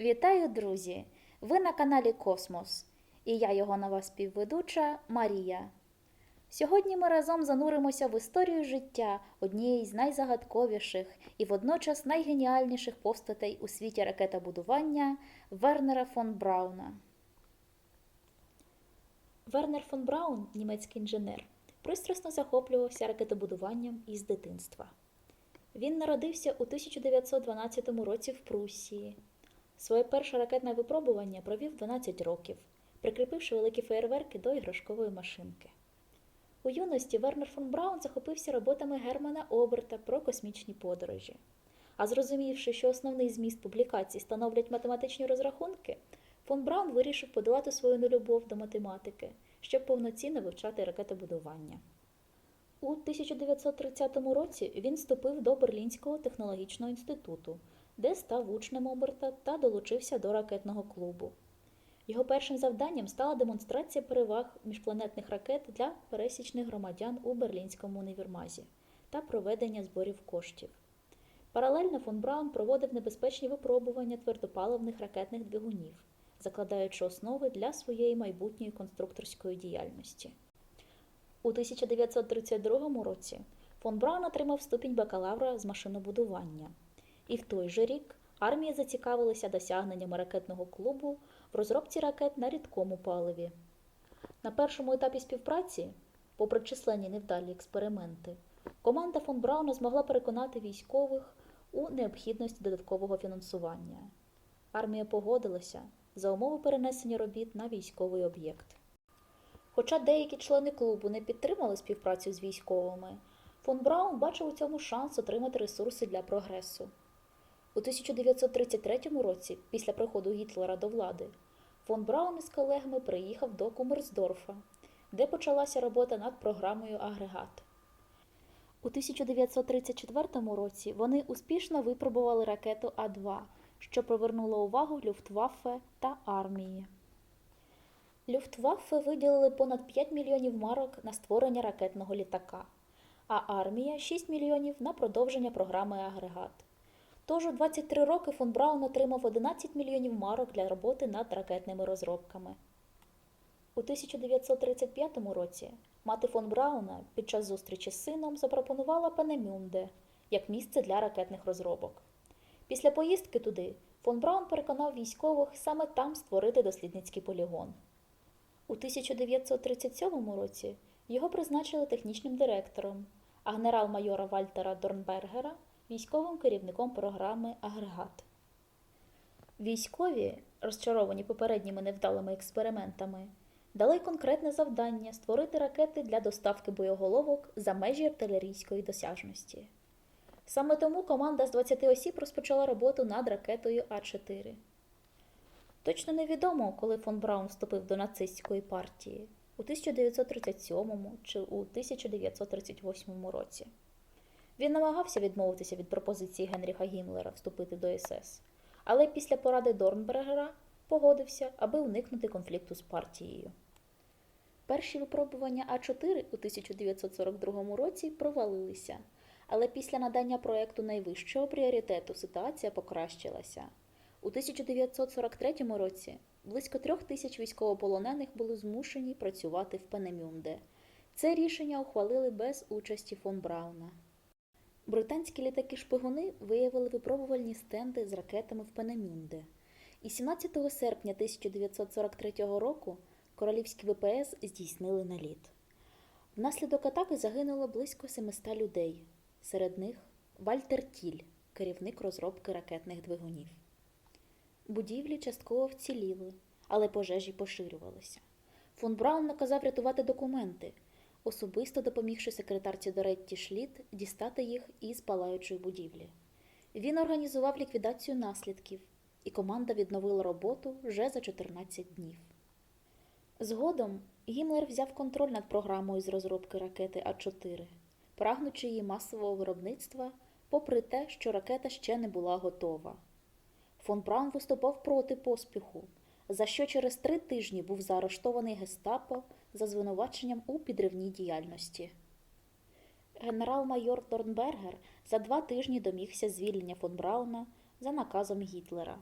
Вітаю, друзі! Ви на каналі Космос, і я його нова співведуча Марія. Сьогодні ми разом зануримося в історію життя однієї з найзагадковіших і водночас найгеніальніших постатей у світі ракетобудування Вернера фон Брауна. Вернер фон Браун, німецький інженер, пристрасно захоплювався ракетобудуванням із дитинства. Він народився у 1912 році в Пруссії. Своє перше ракетне випробування провів 12 років, прикріпивши великі феєрверки до іграшкової машинки. У юності Вернер фон Браун захопився роботами Германа Оберта про космічні подорожі. А зрозумівши, що основний зміст публікацій становлять математичні розрахунки, фон Браун вирішив подолати свою нелюбов до математики, щоб повноцінно вивчати ракетобудування. У 1930 році він вступив до Берлінського технологічного інституту, де став учнем Оберта та долучився до ракетного клубу. Його першим завданням стала демонстрація переваг міжпланетних ракет для пересічних громадян у Берлінському універмазі та проведення зборів коштів. Паралельно фон Браун проводив небезпечні випробування твердопаливних ракетних двигунів, закладаючи основи для своєї майбутньої конструкторської діяльності. У 1932 році фон Браун отримав ступінь бакалавра з машинобудування, і в той же рік армія зацікавилася досягненнями ракетного клубу в розробці ракет на рідкому паливі. На першому етапі співпраці, попри численні невдалі експерименти, команда фон Брауна змогла переконати військових у необхідності додаткового фінансування. Армія погодилася за умови перенесення робіт на військовий об'єкт. Хоча деякі члени клубу не підтримали співпрацю з військовими, фон Браун бачив у цьому шанс отримати ресурси для прогресу. У 1933 році, після приходу Гітлера до влади, фон Браун із колегами приїхав до Кумерсдорфа, де почалася робота над програмою Агрегат. У 1934 році вони успішно випробували ракету А-2, що привернуло увагу Люфтваффе та армії. Люфтваффе виділили понад 5 мільйонів марок на створення ракетного літака, а армія 6 мільйонів на продовження програми Агрегат. Тож у 23 роки фон Браун отримав 11 мільйонів марок для роботи над ракетними розробками. У 1935 році мати фон Брауна під час зустрічі з сином запропонувала Пенемюнде як місце для ракетних розробок. Після поїздки туди фон Браун переконав військових саме там створити дослідницький полігон. У 1937 році його призначили технічним директором, а генерал-майора Вальтера Дорнбергера військовим керівником програми Агрегат. Військові, розчаровані попередніми невдалими експериментами, дали конкретне завдання створити ракети для доставки боєголовок за межі артилерійської досяжності. Саме тому команда з 20 осіб розпочала роботу над ракетою А4. Точно невідомо, коли фон Браун вступив до нацистської партії у 1937 чи у 1938 році. Він намагався відмовитися від пропозиції Генріха Гімлера вступити до СС, але після поради Дорнбергера погодився, аби уникнути конфлікту з партією. Перші випробування А4 у 1942 році провалилися, але після надання проєкту найвищого пріоритету ситуація покращилася. У 1943 році близько трьох тисяч військовополонених були змушені працювати в Пенемюнде. Це рішення ухвалили без участі фон Брауна. Британські літаки-шпигуни виявили випробувальні стенди з ракетами в Пенемюнде. І 17 серпня 1943 року королівські ВПС здійснили наліт. Внаслідок атаки загинуло близько 700 людей. Серед них Вальтер Тіль, керівник розробки ракетних двигунів. Будівлі частково вціліли, але пожежі поширювалися. Фон Браун наказав рятувати документи, особисто допомігши секретарці Доретті Шліт дістати їх із палаючої будівлі. Він організував ліквідацію наслідків, і команда відновила роботу вже за 14 днів. Згодом Гімлер взяв контроль над програмою з розробки ракети А4, прагнучи її масового виробництва, попри те, що ракета ще не була готова. Фон Браун виступав проти поспіху, за що через три тижні був заарештований гестапо за звинуваченням у підривній діяльності. Генерал-майор Дорнбергер за два тижні домігся звільнення фон Брауна за наказом Гітлера,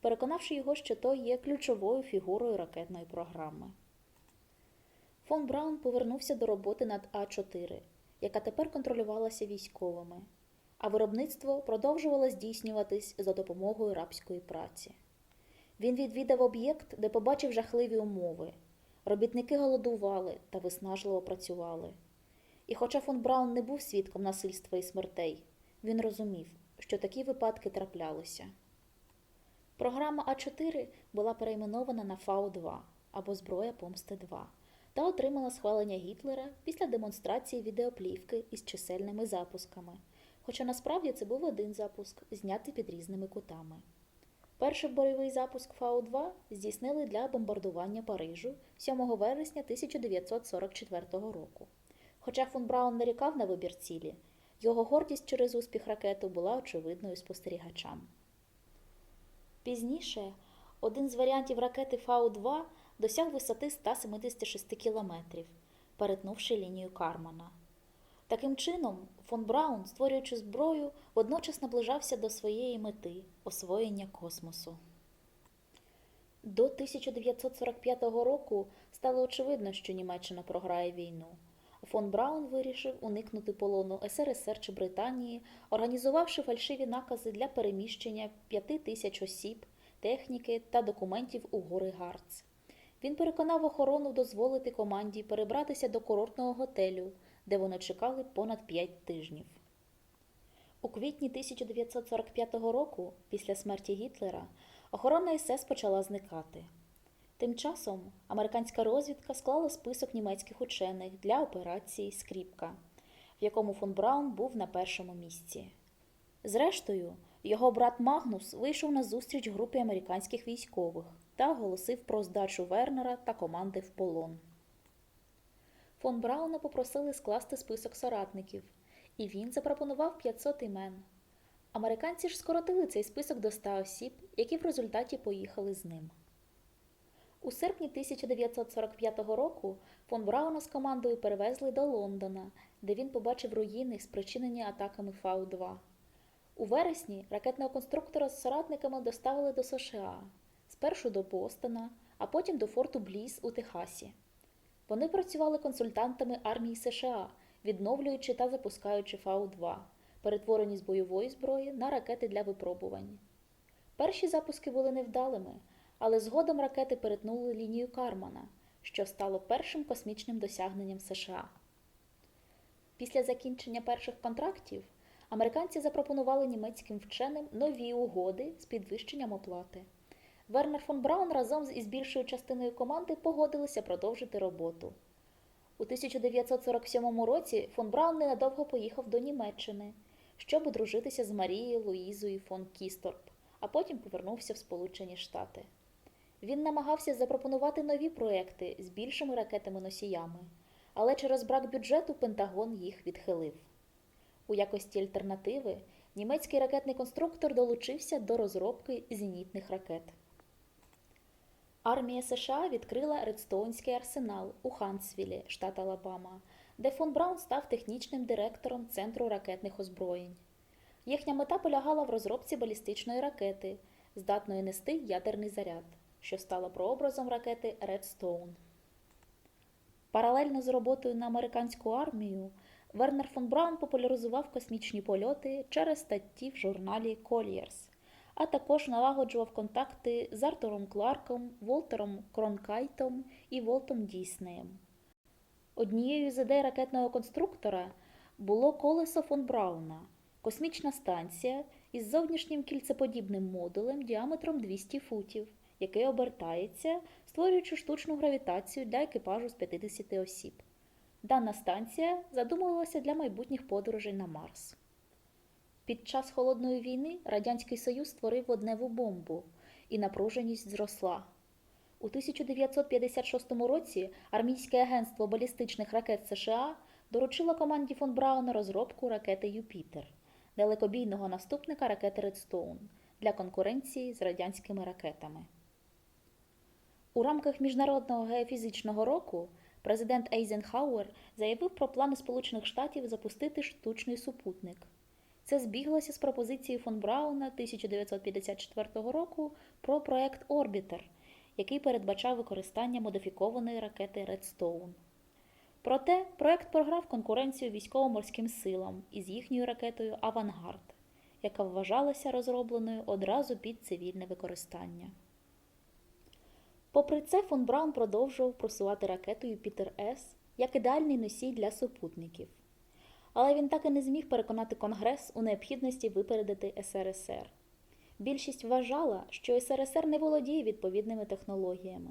переконавши його, що той є ключовою фігурою ракетної програми. Фон Браун повернувся до роботи над А4, яка тепер контролювалася військовими, а виробництво продовжувало здійснюватись за допомогою рабської праці. Він відвідав об'єкт, де побачив жахливі умови. Робітники голодували та виснажливо працювали. І хоча фон Браун не був свідком насильства і смертей, він розумів, що такі випадки траплялися. Програма А4 була перейменована на Фау-2 або Зброя помсти 2 та отримала схвалення Гітлера після демонстрації відеоплівки із чисельними запусками, хоча насправді це був один запуск, знятий під різними кутами. Перший бойовий запуск Фау-2 здійснили для бомбардування Парижу 7 вересня 1944 року. Хоча фон Браун нарікав на вибір цілі, його гордість через успіх ракети була очевидною спостерігачам. Пізніше один з варіантів ракети Фау-2 досяг висоти 176 кілометрів, перетнувши лінію Кармана. Таким чином, фон Браун, створюючи зброю, водночас наближався до своєї мети освоєння космосу. До 1945 року стало очевидно, що Німеччина програє війну. Фон Браун вирішив уникнути полону СРСР чи Британії, організувавши фальшиві накази для переміщення п'яти тисяч осіб, техніки та документів у гори Гарц. Він переконав охорону дозволити команді перебратися до курортного готелю, де вони чекали понад п'ять тижнів. У квітні 1945 року, після смерті Гітлера, охорона СС почала зникати. Тим часом американська розвідка склала список німецьких учених для операції Скріпка, в якому фон Браун був на першому місці. Зрештою, його брат Магнус вийшов на зустріч групі американських військових та оголосив про здачу Вернера та команди в полон. Фон Брауна попросили скласти список соратників, і він запропонував 500 імен. Американці ж скоротили цей список до 100 осіб, які в результаті поїхали з ним. У серпні 1945 року фон Брауна з командою перевезли до Лондона, де він побачив руїни, спричинені атаками Фау-2. У вересні ракетного конструктора з соратниками доставили до США, спершу до Бостона, а потім до форту Бліс у Техасі. Вони працювали консультантами армії США, відновлюючи та запускаючи Фау-2, перетворені з бойової зброї на ракети для випробувань. Перші запуски були невдалими, але згодом ракети перетнули лінію Кармана, що стало першим космічним досягненням США. Після закінчення перших контрактів американці запропонували німецьким вченим нові угоди з підвищенням оплати. Вернер фон Браун разом із більшою частиною команди погодилися продовжити роботу. У 1947 році фон Браун ненадовго поїхав до Німеччини, щоб одружитися з Марією Луїзою фон Кісторп, а потім повернувся в Сполучені Штати. Він намагався запропонувати нові проекти з більшими ракетами-носіями, але через брак бюджету Пентагон їх відхилив. У якості альтернативи німецький ракетний конструктор долучився до розробки зенітних ракет. Армія США відкрила Редстоунський арсенал у Хансвілі, штат Алабама, де фон Браун став технічним директором Центру ракетних озброєнь. Їхня мета полягала в розробці балістичної ракети, здатної нести ядерний заряд, що стала прообразом ракети Редстоун. Паралельно з роботою на американську армію Вернер фон Браун популяризував космічні польоти через статті в журналі Colliers, а також налагоджував контакти з Артуром Кларком, Волтером Кронкайтом і Волтом Діснеєм. Однією з ідей ракетного конструктора було колесо фон Брауна, космічна станція із зовнішнім кільцеподібним модулем діаметром 200 футів, який обертається, створюючи штучну гравітацію для екіпажу з 50 осіб. Дана станція задумувалася для майбутніх подорожей на Марс. Під час холодної війни Радянський Союз створив водневу бомбу, і напруженість зросла. У 1956 році армійське агентство балістичних ракет США доручило команді фон Брауна розробку ракети Юпітер, далекобійного наступника ракети Редстоун для конкуренції з радянськими ракетами. У рамках Міжнародного геофізичного року президент Ейзенхауер заявив про плани Сполучених Штатів запустити штучний супутник. Це збіглося з пропозицією фон Брауна 1954 року про проект Орбітер, який передбачав використання модифікованої ракети Редстоун. Проте проект програв конкуренцію військово-морським силам із їхньою ракетою Авангард, яка вважалася розробленою одразу під цивільне використання. Попри це, фон Браун продовжував просувати ракету Юпітер С як ідеальний носій для супутників. Але він так і не зміг переконати Конгрес у необхідності випередити СРСР. Більшість вважала, що СРСР не володіє відповідними технологіями.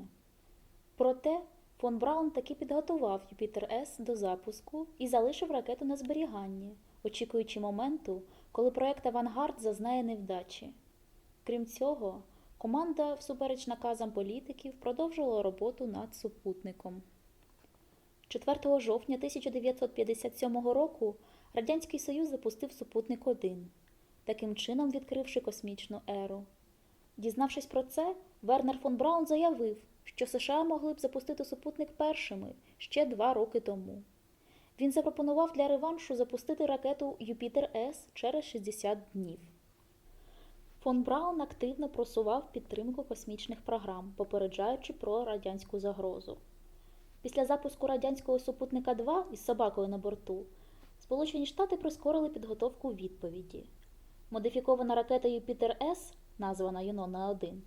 Проте фон Браун таки підготував Юпітер С до запуску і залишив ракету на зберіганні, очікуючи моменту, коли проект Авангард зазнає невдачі. Крім цього, команда, всупереч наказам політиків, продовжувала роботу над супутником. 4 жовтня 1957 року Радянський Союз запустив супутник 1, таким чином відкривши космічну еру. Дізнавшись про це, Вернер фон Браун заявив, що США могли б запустити супутник першими ще два роки тому. Він запропонував для реваншу запустити ракету Юпітер С через 60 днів. Фон Браун активно просував підтримку космічних програм, попереджаючи про радянську загрозу. Після запуску радянського супутника 2 із собакою на борту Сполучені Штати прискорили підготовку відповіді. Модифікована ракета Юпітер С, названа Юнона 1,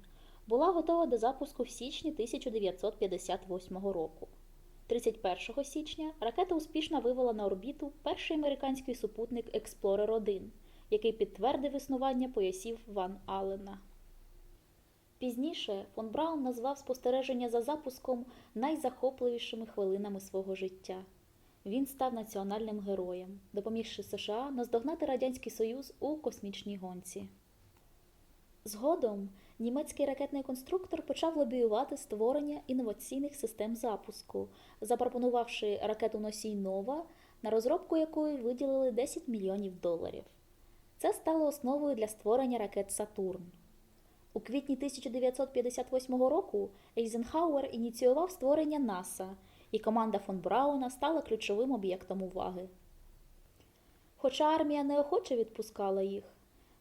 була готова до запуску в січні 1958 року. 31 січня ракета успішно вивела на орбіту перший американський супутник Explorer 1, який підтвердив існування поясів Ван Аллена. Пізніше фон Браун назвав спостереження за запуском найзахопливішими хвилинами свого життя. Він став національним героєм, допомігши США наздогнати Радянський Союз у космічній гонці. Згодом німецький ракетний конструктор почав лобіювати створення інноваційних систем запуску, запропонувавши ракету носій Нова, на розробку якої виділили 10 мільйонів доларів. Це стало основою для створення ракет Сатурн. У квітні 1958 року Ейзенхауер ініціював створення НАСА, і команда фон Брауна стала ключовим об'єктом уваги. Хоча армія неохоче відпускала їх,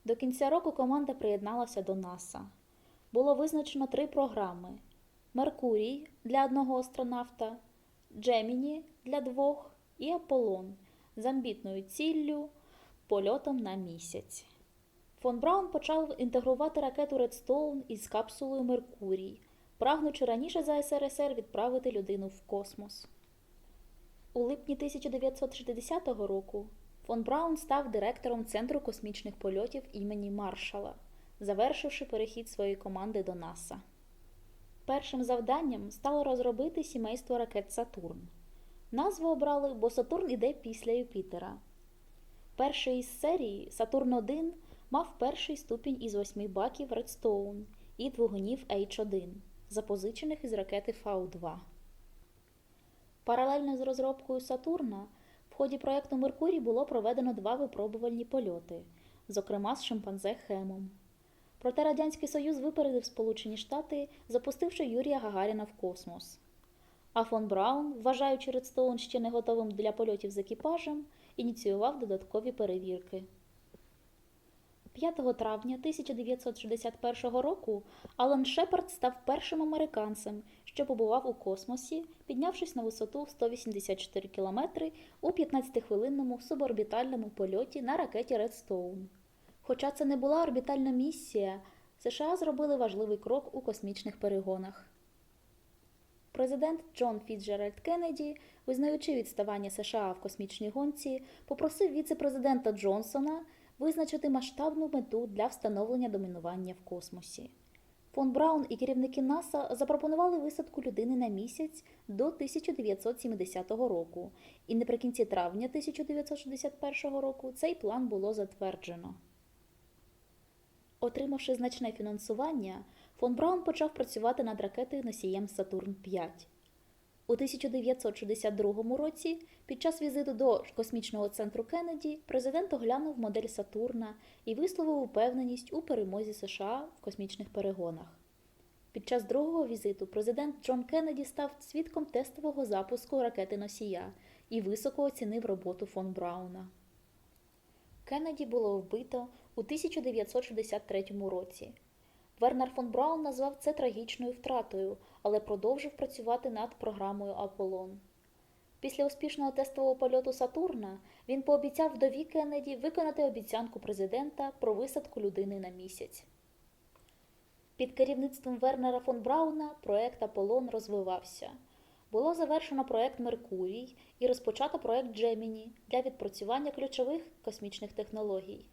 до кінця року команда приєдналася до НАСА. Було визначено три програми: Меркурій для одного астронавта, Джеміні для двох і Аполлон з амбітною ціллю польотом на місяць. Фон Браун почав інтегрувати ракету Редстоун із капсулою Меркурій, прагнучи раніше за СРСР відправити людину в космос. У липні 1960 року фон Браун став директором Центру космічних польотів імені Маршала, завершивши перехід своєї команди до НАСА. Першим завданням стало розробити сімейство ракет Сатурн. Назву обрали, бо Сатурн іде після Юпітера. Перший із серії Сатурн 1 мав перший ступінь із восьми баків Редстоун і двигунів H1, запозичених із ракети Фау-2. Паралельно з розробкою Сатурна в ході проєкту Меркурій було проведено два випробувальні польоти, зокрема з шимпанзе Хемом. Проте Радянський Союз випередив Сполучені Штати, запустивши Юрія Гагаріна в космос. А фон Браун, вважаючи Редстоун ще не готовим для польотів з екіпажем, ініціював додаткові перевірки. 5 травня 1961 року Алан Шепард став першим американцем, що побував у космосі, піднявшись на висоту 184 км у 15-хвилинному суборбітальному польоті на ракеті Редстоун. Хоча це не була орбітальна місія, США зробили важливий крок у космічних перегонах. Президент Джон Фіцджеральд Кеннеді, визнаючи відставання США в космічній гонці, попросив віце-президента Джонсона визначити масштабну мету для встановлення домінування в космосі. Фон Браун і керівники НАСА запропонували висадку людини на місяць до 1970 року, і наприкінці травня 1961 року цей план було затверджено. Отримавши значне фінансування, фон Браун почав працювати над ракетою носієм Сатурн 5. У 1962 році, під час візиту до космічного центру Кеннеді, президент оглянув модель Сатурна і висловив упевненість у перемозі США в космічних перегонах. Під час другого візиту президент Джон Кеннеді став свідком тестового запуску ракети носія і високо оцінив роботу фон Брауна. Кеннеді було вбито у 1963 році. Вернер фон Браун назвав це трагічною втратою, але продовжив працювати над програмою Аполлон. Після успішного тестового польоту Сатурна він пообіцяв вдові Кеннеді виконати обіцянку президента про висадку людини на місяць. Під керівництвом Вернера фон Брауна проект Аполлон розвивався. Було завершено проект Меркурій і розпочато проект Джеміні для відпрацювання ключових космічних технологій.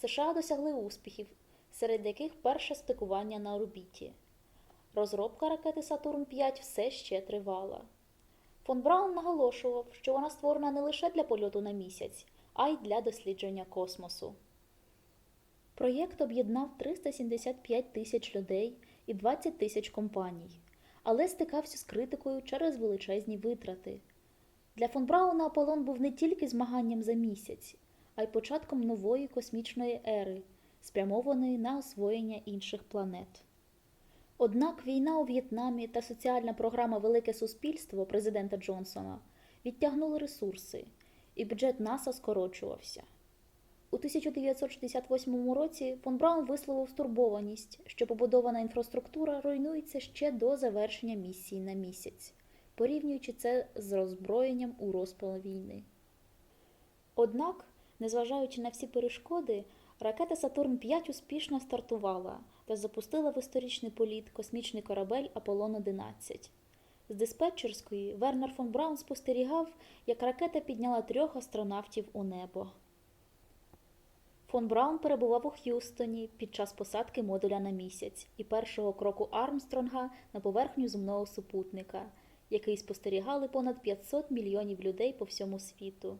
США досягли успіхів, серед яких перше стикування на орбіті. Розробка ракети Сатурн 5 все ще тривала. Фон Браун наголошував, що вона створена не лише для польоту на місяць, а й для дослідження космосу. Проєкт об'єднав 375 тисяч людей і 20 тисяч компаній, але стикався з критикою через величезні витрати. Для фон Брауна Аполлон був не тільки змаганням за місяць, а й початком нової космічної ери, спрямованої на освоєння інших планет. Однак війна у В'єтнамі та соціальна програма Велике суспільство президента Джонсона відтягнули ресурси, і бюджет НАСА скорочувався. У 1968 році фон Браун висловив стурбованість, що побудована інфраструктура руйнується ще до завершення місії на місяць, порівнюючи це з роззброєнням у розпал війни. Однак, незважаючи на всі перешкоди, ракета Сатурн 5 успішно стартувала та запустила в історичний політ космічний корабель Аполлон 11. З диспетчерської Вернер фон Браун спостерігав, як ракета підняла трьох астронавтів у небо. Фон Браун перебував у Х'юстоні під час посадки модуля на місяць і першого кроку Армстронга на поверхню земного супутника, який спостерігали понад 500 мільйонів людей по всьому світу.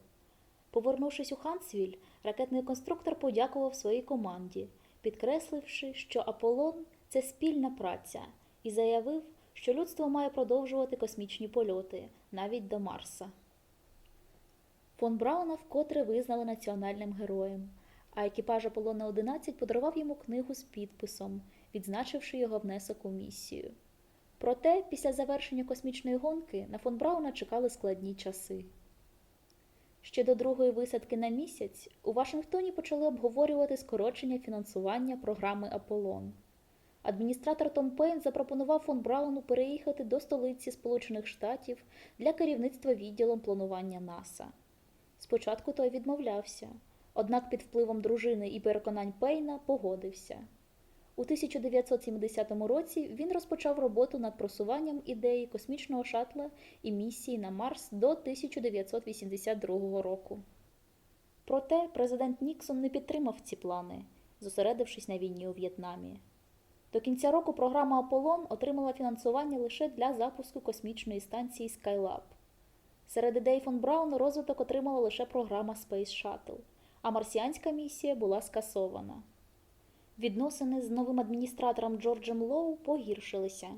Повернувшись у Хансвіль, ракетний конструктор подякував своїй команді, підкресливши, що Аполлон це спільна праця, і заявив, що людство має продовжувати космічні польоти навіть до Марса. Фон Брауна вкотре визнали національним героєм, а екіпаж Аполлона 11 подарував йому книгу з підписом, відзначивши його внесок у місію. Проте, після завершення космічної гонки на фон Брауна чекали складні часи. Ще до другої висадки на місяць у Вашингтоні почали обговорювати скорочення фінансування програми Аполлон. Адміністратор Том Пейн запропонував фон Брауну переїхати до столиці Сполучених Штатів для керівництва відділом планування НАСА. Спочатку той відмовлявся, однак під впливом дружини і переконань Пейна погодився. У 1970 році він розпочав роботу над просуванням ідеї космічного шатла і місії на Марс до 1982 року. Проте президент Ніксон не підтримав ці плани, зосередившись на війні у В'єтнамі. До кінця року програма Аполлон отримала фінансування лише для запуску космічної станції Skylab. Серед ідей фон Брауна розвиток отримала лише програма Space Shuttle, а марсіанська місія була скасована. Відносини з новим адміністратором Джорджем Лоу погіршилися.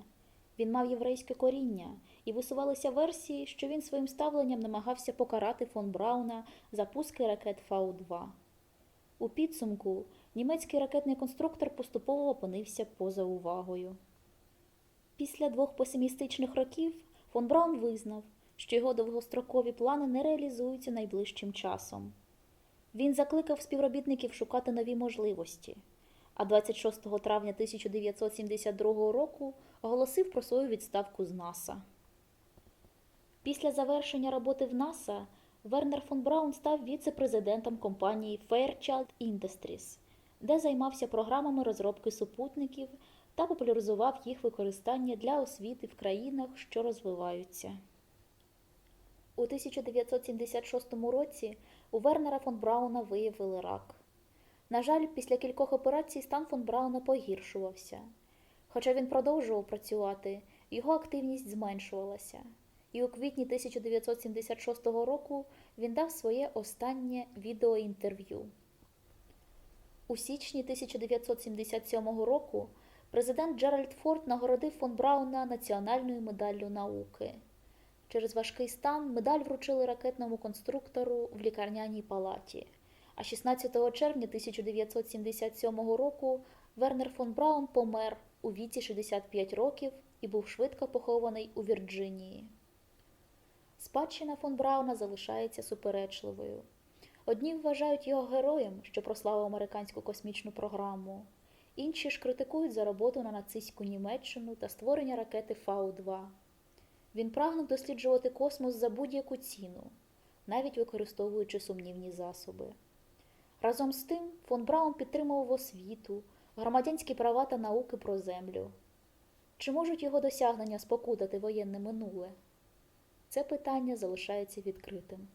Він мав єврейське коріння, і висувалися версії, що він своїм ставленням намагався покарати фон Брауна за пуски ракет Фау-2. У підсумку німецький ракетний конструктор поступово опинився поза увагою. Після двох песимістичних років фон Браун визнав, що його довгострокові плани не реалізуються найближчим часом. Він закликав співробітників шукати нові можливості а 26 травня 1972 року оголосив про свою відставку з НАСА. Після завершення роботи в НАСА Вернер фон Браун став віце-президентом компанії Fairchild Industries, де займався програмами розробки супутників та популяризував їх використання для освіти в країнах, що розвиваються. У 1976 році у Вернера фон Брауна виявили рак. На жаль, після кількох операцій стан фон Брауна погіршувався. Хоча він продовжував працювати, його активність зменшувалася, і у квітні 1976 року він дав своє останнє відеоінтерв'ю. У січні 1977 року президент Джеральд Форд нагородив фон Брауна національною медаллю науки. Через важкий стан медаль вручили ракетному конструктору в лікарняній палаті. А 16 червня 1977 року Вернер фон Браун помер у віці 65 років і був швидко похований у Вірджинії. Спадщина фон Брауна залишається суперечливою. Одні вважають його героєм, що прославив американську космічну програму, інші ж критикують за роботу на нацистську Німеччину та створення ракети Фау-2. Він прагнув досліджувати космос за будь-яку ціну, навіть використовуючи сумнівні засоби. Разом з тим, фон Браун підтримував освіту, громадянські права та науки про землю. Чи можуть його досягнення спокутати воєнне минуле? Це питання залишається відкритим.